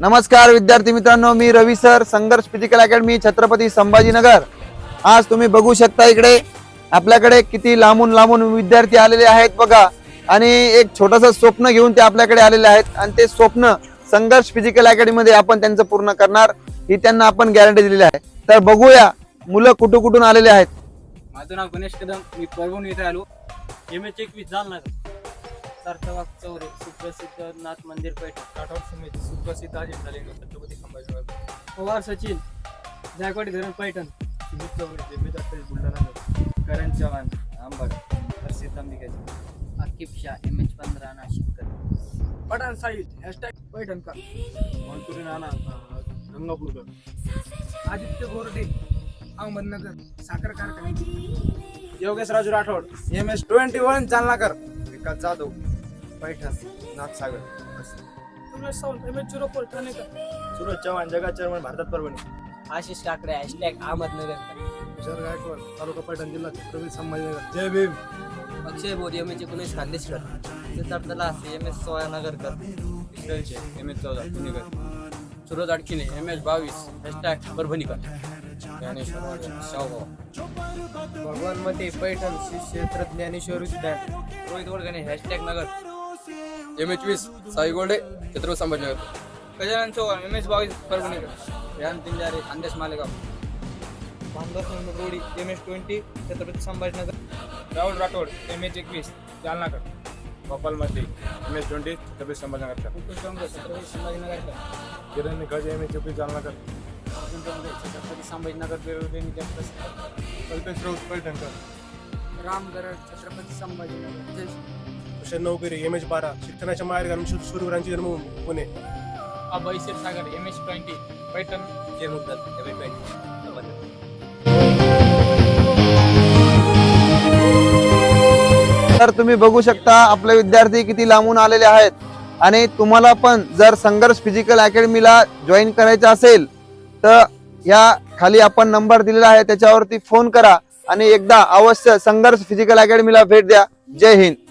नमस्कार विद्यार्थी मित्रांनो मी Ravi sir Sangharsh physical academy Chhatrapati Sambhajinagar. आज तुम्ही बघू शकता इकडे आपल्याकडे किती लांबून लांबून विद्यार्थी आलेले आहेत बघा. आणि एक छोटंसं स्वप्न घेऊन ते आपल्याकडे आलेले आहेत. आणि ते स्वप्न संघर्ष फिजिकल अकॅडमीमध्ये आपण त्यांचं पूर्ण करणार ही त्यांना आपण गॅरंटी दिलेली आहे. तर बघूया मुलं कुठून कुठून आलेले आहेत? माझं नाव गणेश कदम मी परभून येथे आलो. एम एच एकवीस जालना सार्थवाग चौरे सुप्रसिद्ध नाथ मंदिर पेठ राठोड समिती सुप्रसिद्ध अजिंठा लेणी छत्रपती संभाजीनगर. पवार सचिन जायकवाडी धरण पैठण सुमित चौरे जेबी दत्ताई बुलढाणा करण चव्हाण आंबड हर्षित अंबिकाचे आकिब शाह एम एच पंधरा नाशिककर पठाण साईड हॅशटॅग पैठण का? मनपुरी नाना गंगापूरकर. आदित्य गोरडे अहमदनगर साखर कारखाना. Yogesh Raju Rathod M S twenty one जालनाकर Vikas Jadhav. Paithan Nathsagar. M H zero four Thanekar Suraj Chavan जगात चेअरमन भारतात परभणी. आशिष काकडे हॅशटॅग अहमदनगर तुषार गायकवाड तालुका पैठण जिल्हा छत्रपती संभाजीनगर. जय भीम. अक्षय बोरी एम एच एकोणीस खांदेशकर सिद्धार्थ लासे एम एस सोळा नगरकर. एम एस चौदा पुणेकर. सुरज अडकिने एम एस बावीस hashtag परभणीकर. Dnyaneshwar Wade Shahubhau Bhagwan Mate Paithan Shri Kshetra Dnyaneshwar Udyan Rohit Wadgane hashtag Nagar. M H वीस साई गोल्डे छत्रपती संभाजीनगर. गजानन चव्हाण एम एस बावीस परभणीकर. यान Pinjare Khandesh Malegaon. Bhandas Rodi M S twenty Chhatrapati Sambhajinagar. Rahul Rathod M H एकवीस जालनाकर. भोपालमध्ये M S twenty Chhatrapati Dongre Chhatrapati संभाजीनगरकर Kiran Nikaj M H एकवीस जालनाकर. छत्रपती संभाजीनगर बेळवडेनी कल्पेश राऊत पैठणकर. राम गरड छत्रपती संभाजीनगर. कुशन नौकरी एम एच बारा शिक्षणाच्या माहेर घालून सुरूवरांची जन्मभूमी Pune. Abhay Kshirsagar M S twenty Paithan. जय मुद्दल एम एच ट्वेंटी तर तुम्ही बघू शकता आपले विद्यार्थी किती लांबून आलेले आहेत. आणि तुम्हाला पण जर संघर्ष फिजिकल अकॅडमीला जॉईन करायचं असेल तर या खाली आपण नंबर दिलेला आहे त्याच्यावरती फोन करा. आणि एकदा अवश्य संघर्ष फिजिकल अकॅडमीला भेट द्या. जय हिंद.